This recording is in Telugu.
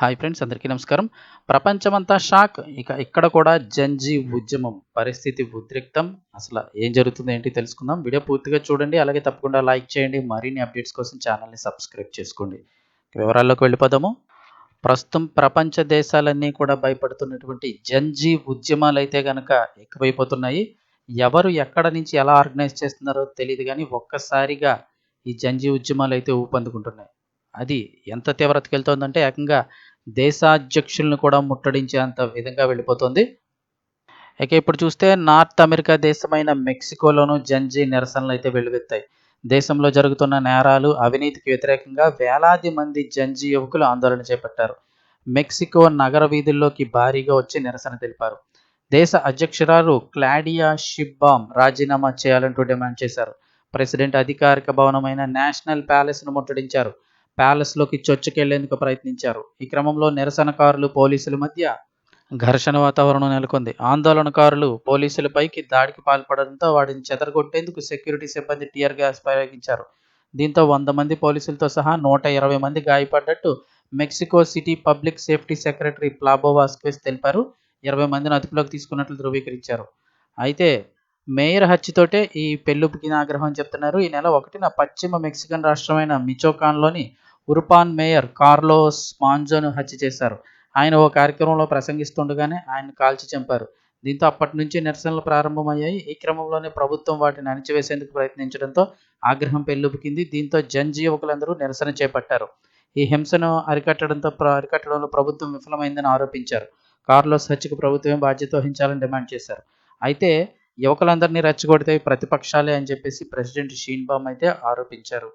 హాయ్ ఫ్రెండ్స్ అందరికీ నమస్కారం. ప్రపంచమంతా షాక్. ఇక ఇక్కడ కూడా జంజీ ఉద్యమం పరిస్థితి ఉద్రిక్తం. అసలు ఏం జరుగుతుంది ఏంటి తెలుసుకుందాం. వీడియో పూర్తిగా చూడండి అలాగే తప్పకుండా లైక్ చేయండి. మరిన్ని అప్డేట్స్ కోసం ఛానల్ని సబ్స్క్రైబ్ చేసుకోండి. వివరాల్లోకి వెళ్ళిపోదాము. ప్రస్తుతం ప్రపంచ దేశాలన్నీ కూడా భయపడుతున్నటువంటి జంజీ ఉద్యమాలు అయితే కనుక ఎక్కువైపోతున్నాయి. ఎవరు ఎక్కడ నుంచి ఎలా ఆర్గనైజ్ చేస్తున్నారో తెలియదు కానీ ఒక్కసారిగా ఈ జంజీ ఉద్యమాలు అయితే ఊపందుకుంటున్నాయి. అది ఎంత తీవ్రతకి వెళ్తోందంటే ఏకంగా దేశాధ్యక్షులను కూడా ముట్టడించేంత విధంగా వెళ్ళిపోతుంది. ఇక ఇప్పుడు చూస్తే నార్త్ అమెరికా దేశమైన మెక్సికోలోను జంజీ నిరసనలు అయితే వెలువెత్తాయి. దేశంలో జరుగుతున్న నేరాలు అవినీతికి వ్యతిరేకంగా వేలాది మంది జంజీ యువకులు ఆందోళన చేపట్టారు. మెక్సికో నగర వీధుల్లోకి భారీగా వచ్చి నిరసన తెలిపారు. దేశ అధ్యక్షురాలు క్లాడియా షిబ్బామ్ రాజీనామా చేయాలంటూ డిమాండ్ చేశారు. ప్రెసిడెంట్ అధికారిక భవనమైన నేషనల్ ప్యాలెస్ను ముట్టడించారు. ప్యాలెస్లోకి చొచ్చుకెళ్ళేందుకు ప్రయత్నించారు. ఈ క్రమంలో నిరసనకారులు పోలీసుల మధ్య ఘర్షణ వాతావరణం నెలకొంది. ఆందోళనకారులు పోలీసులపైకి దాడికి పాల్పడడంతో వాటిని చెదరగొట్టేందుకు సెక్యూరిటీ సిబ్బంది టీయర్ గ్యాస్ ప్రయోగించారు. దీంతో వంద మంది పోలీసులతో సహా నూట ఇరవై మంది గాయపడ్డట్టు Mexico city public safety secretary Pablo Vasquez తెలిపారు. ఇరవై మందిని అదుపులోకి తీసుకున్నట్లు ధృవీకరించారు. అయితే మేయర్ హత్యతోటే ఈ పెళ్ళుపుకి ఆగ్రహం చెప్తున్నారు. ఈ నెల ఒకటిన పశ్చిమ మెక్సికన్ రాష్ట్రమైన మిచోకాన్లోని ఉర్పాన్ మేయర్ కార్లోస్ మాంజోను హత్య చేశారు. ఆయన ఓ కార్యక్రమంలో ప్రసంగిస్తుండగానే ఆయన కాల్చి చంపారు. దీంతో అప్పటి నుంచి నిరసనలు ప్రారంభమయ్యాయి. ఈ క్రమంలోనే ప్రభుత్వం వాటిని అణిచివేసేందుకు ప్రయత్నించడంతో ఆగ్రహం పెల్లుబుకింది. దీంతో జంజీ యువకులందరూ నిరసన చేపట్టారు. ఈ హింసను అరికట్టడంతో అరికట్టడంలో ప్రభుత్వం విఫలమైందని ఆరోపించారు. కార్లోస్ హత్యకు ప్రభుత్వమే బాధ్యత వహించాలని డిమాండ్ చేశారు. అయితే యువకులందరినీ రెచ్చగొడితే ప్రతిపక్షాలే అని చెప్పేసి ప్రెసిడెంట్ షీన్బామ్ అయితే ఆరోపించారు.